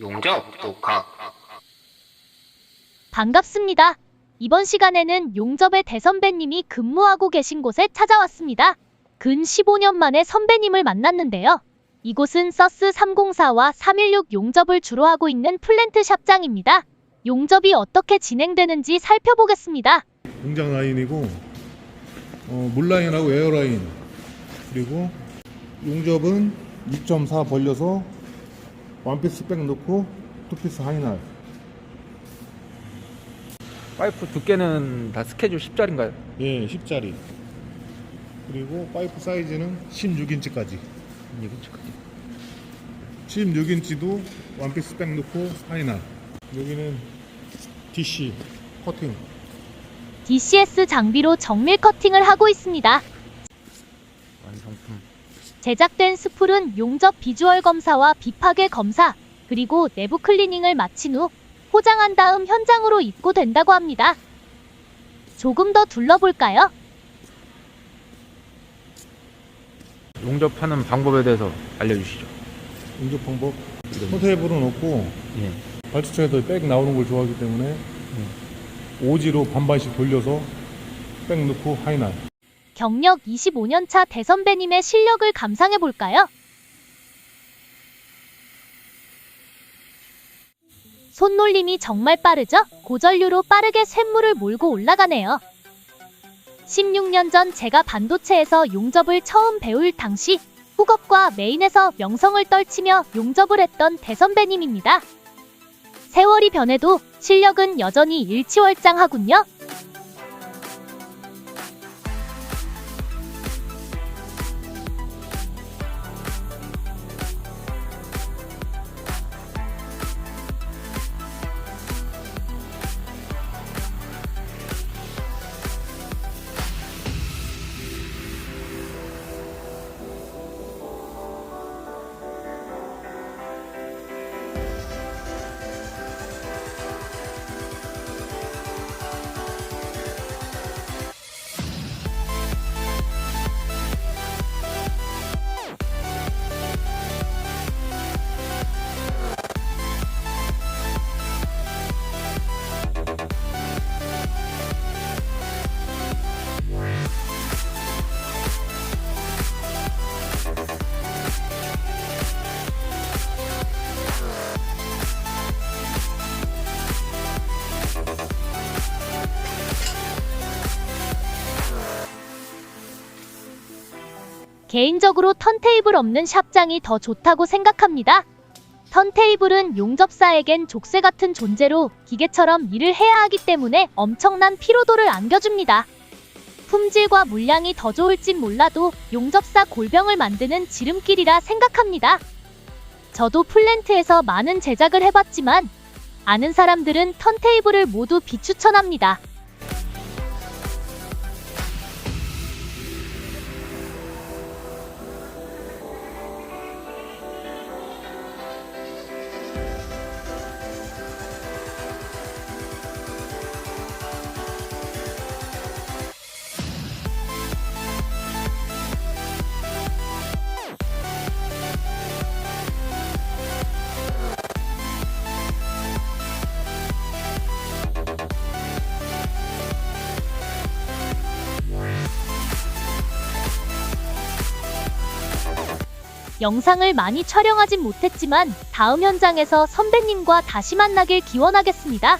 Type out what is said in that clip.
용접 독학 반갑습니다. 이번 시간에는 용접의 대선배님이 근무하고 계신 곳에 찾아왔습니다. 근 15년 만에 선배님을 만났는데요. 이곳은 서스 304와 316 용접을 주로 하고 있는 플랜트 샵장입니다. 용접이 어떻게 진행되는지 살펴보겠습니다. 공장 라인이고 어, 물 라인하고 에어 라인 그리고 용접은 2.4 벌려서 원피스 백 넣고 투피스 하이날 파이프 두께는 다 스케줄 10짜리인가요? 예 10짜리 그리고 파이프 사이즈는 16인치까지 6인치까지. 16인치도 원피스 백 넣고 하이날 여기는 DC 커팅 DCS 장비로 정밀 커팅을 하고 있습니다. 제작된 스풀은 용접 비주얼 검사와 비파괴 검사, 그리고 내부 클리닝을 마친 후 포장한 다음 현장으로 입고 된다고 합니다. 조금 더 둘러볼까요? 용접하는 방법에 대해서 알려주시죠. 용접 방법 턴테이블은 없고 예. 발주처에도 백 나오는 걸 좋아하기 때문에 오지로 반반씩 돌려서 백 넣고 하이날 경력 25년차 대선배님의 실력을 감상해 볼까요? 손놀림이 정말 빠르죠? 고전류로 빠르게 쇳물을 몰고 올라가네요. 16년 전 제가 반도체에서 용접을 처음 배울 당시 후겁과 메인에서 명성을 떨치며 용접을 했던 대선배님입니다. 세월이 변해도 실력은 여전히 일치월장하군요. 개인적으로 턴테이블 없는 샵장이 더 좋다고 생각합니다. 턴테이블은 용접사에겐 족쇄 같은 존재로 기계처럼 일을 해야 하기 때문에 엄청난 피로도를 안겨줍니다. 품질과 물량이 더 좋을진 몰라도 용접사 골병을 만드는 지름길이라 생각합니다. 저도 플랜트에서 많은 제작을 해봤지만 아는 사람들은 턴테이블을 모두 비추천합니다. 영상을 많이 촬영하진 못했지만 다음 현장에서 선배님과 다시 만나길 기원하겠습니다.